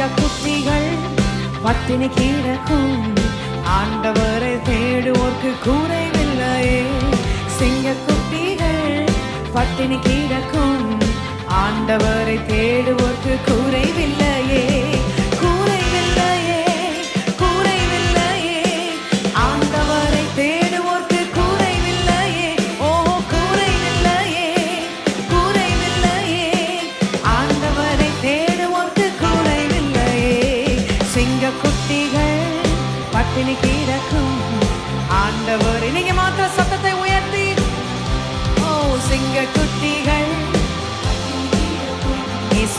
சிங்க குட்டிகள் பத்தினி கீழக்கும். ஆண்டவரை தேடுவோர்க்கு கூறையில்லையே சிங்க குட்டிகள் பட்டினி கீழக்கும். ஆண்டவரை தேடுவோர்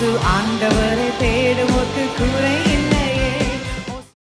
இயேசு ஆண்டவரே